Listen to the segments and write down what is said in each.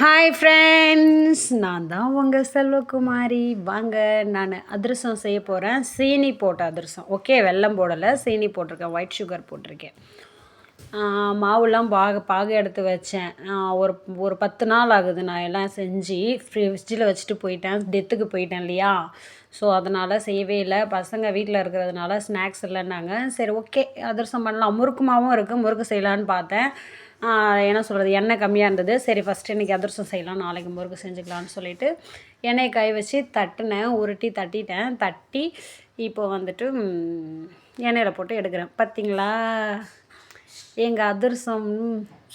Hi friends நான் தான் உங்கள் செல்வகுமாரி. வாங்க நான் அதிரசம் செய்ய போகிறேன் சீனி போட்ட அதிரசம். ஓகே வெல்லம் போடலை. சீனி போட்டிருக்கேன். ஒயிட் சுகர் போட்டிருக்கேன். மாவுலாம் பாக பாகு எடுத்து வச்சேன். ஒரு ஒரு பத்து நாள் ஆகுது நான் எல்லாம் செஞ்சு. ஃப்ரிட்ஜில் வச்சுட்டு போயிட்டேன். டெத்துக்கு போயிட்டேன் இல்லையா? ஸோ அதனால் செய்யவே இல்லை. பசங்க வீட்டில் இருக்கிறதுனால ஸ்நாக்ஸ் இல்லைன்னாங்க. சரி ஓகே. அதிரசம் பண்ணலாம். முறுக்கு மாவும் இருக்குது முறுக்கு செய்யலான்னு பார்த்தேன். என்ன சொல்கிறது எண்ணெய் கம்மியாக இருந்தது. சரி ஃபஸ்ட்டு இன்றைக்கி அதிரசம் செய்யலாம் நாளைக்கு முறுக்கு செஞ்சுக்கலாம்னு சொல்லிட்டு எண்ணெயை கை வச்சு தட்டினேன் உருட்டி தட்டிட்டேன். தட்டி இப்போ வந்துட்டு எண்ணெயில் போட்டு எடுக்கிறேன். பார்த்தீங்களா எங்கள் அதிரசம்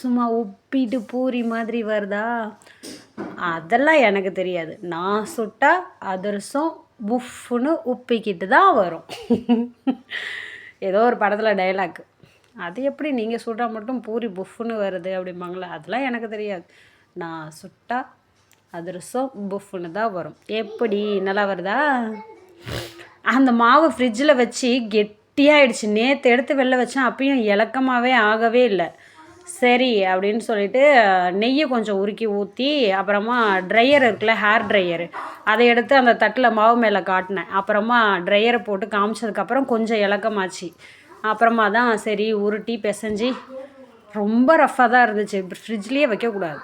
சும்மா உப்பிட்டு பூரி மாதிரி வருதா? அதெல்லாம் எனக்கு தெரியாது. நான் சுட்டா அதிரசம் உஃப்னு உப்பிக்கிட்டு தான் வரும். ஏதோ ஒரு படத்தில் டைலாக் அது எப்படி நீங்கள் சுட்டா மட்டும் பூரி புஃப்னு வருது அப்படிம்பாங்களே அதெல்லாம் எனக்கு தெரியாது. நான் சுட்டா அதிரசம் புஃப்னு தான் வரும். எப்படி? நல்லா வருதா? அந்த மாவு ஃப்ரிட்ஜில் வச்சு கெட்டியாயிடுச்சு. நேற்று எடுத்து வெளில வச்சேன் அப்பயும் இலக்கமாகவே ஆகவே இல்லை. சரி அப்படின்னு சொல்லிட்டு நெய்யை கொஞ்சம் உருக்கி ஊற்றி அப்புறமா ட்ரையர் இருக்குல்ல ஹேர் ட்ரையரு அதை எடுத்து அந்த தட்டில் மாவு மேலே காட்டினேன். அப்புறமா ட்ரையரை போட்டு காமிச்சதுக்கப்புறம் கொஞ்சம் இலக்கமாச்சு. அப்புறமா தான் சரி உருட்டி பிசைஞ்சு ரொம்ப ரஃப்பாக தான் இருந்துச்சு. ஃப்ரிட்ஜ்லேயே வைக்கக்கூடாது.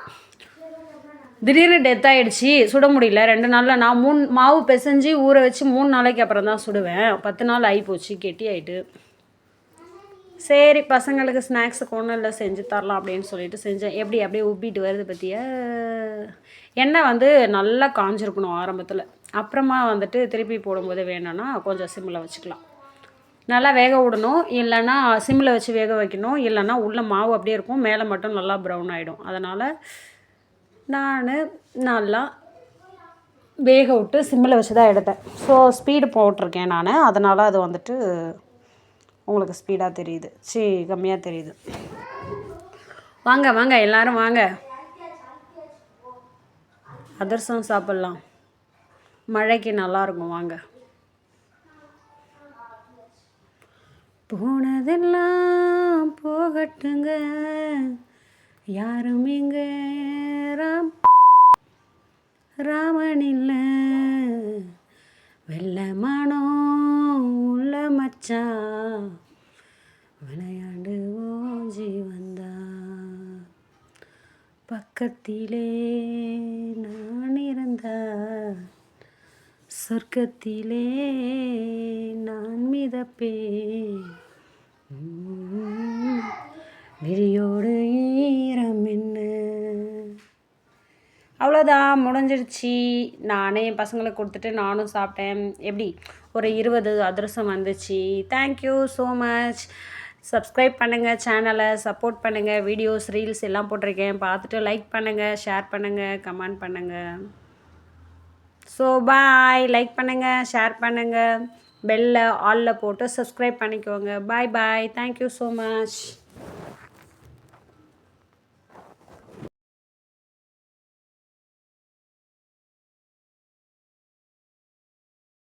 திடீர்னு டெத் ஆகிடுச்சி சுட முடியல. ரெண்டு நாளில் நான் மூணு மாவு பிசைஞ்சு ஊற வச்சு மூணு நாளைக்கு அப்புறம் தான் சுடுவேன். பத்து நாள் ஆகி போச்சு கெட்டி ஆகிட்டு சரி பசங்களுக்கு ஸ்நாக்ஸ் கொண்டு இல்லை செஞ்சு தரலாம் அப்படின்னு சொல்லிட்டு செஞ்சேன். எப்படி அப்படியே உப்பிட்டு வருது பற்றியா எண்ணெய் வந்து நல்லா காஞ்சிருக்கணும் ஆரம்பத்தில். அப்புறமா வந்துட்டு திருப்பி போடும்போது வேணும்னா கொஞ்சம் சிம்மில் வச்சுக்கலாம். நல்லா வேக விடணும். இல்லைன்னா சிம்மில் வச்சு வேக வைக்கணும். இல்லைன்னா உள்ளே மாவு அப்படியே இருக்கும். மேலே மட்டும் நல்லா ப்ரௌன் ஆகிடும் அதனால் நான் நல்லா வேக விட்டு சிம்மில் வச்சு தான் எடுத்தேன். ஸோ ஸ்பீடு போட்டிருக்கேன் நான். அதனால் அது வந்துட்டு உங்களுக்கு ஸ்பீடாக தெரியுது. சி கம்மியாக தெரியுது. வாங்க வாங்க எல்லாரும் வாங்க. அதிரசம் சாப்பிட்லாம். மழைக்கு நல்லாயிருக்கும் வாங்க. போனதெல்லாம் போகட்டுங்க. யாரும் இங்கே ராம் ராமன் இல்லை. வெள்ளமானோ உள்ள மச்சா. விளையாண்டு ஓஞ்சி வந்தா பக்கத்திலே நான் இருந்தா சொர்க்கத்திலே நான் மிதப்பேன். உம், விழியோடு ஈரம் என்ன? அவ்வளோதான் முடிஞ்சிருச்சு. நானே என் பசங்களுக்கு கொடுத்துட்டு நானும் சாப்பிட்டேன். எப்படி? ஒரு இருபது அதிரசம் வந்துச்சு. தேங்க்யூ ஸோ மச் சப்ஸ்கிரைப் பண்ணுங்கள் சேனலை சப்போர்ட் பண்ணுங்கள் வீடியோஸ் ரீல்ஸ் எல்லாம் போட்டிருக்கேன். பார்த்துட்டு லைக் பண்ணுங்கள் ஷேர் பண்ணுங்கள் கமெண்ட் பண்ணுங்கள் ஸோ பாய் லைக் பண்ணுங்கள் ஷேர் பண்ணுங்கள் பெல்லில் ஆலில் போட்டு சப்ஸ்கிரைப் பண்ணிக்கோங்க. Bye bye thank you so much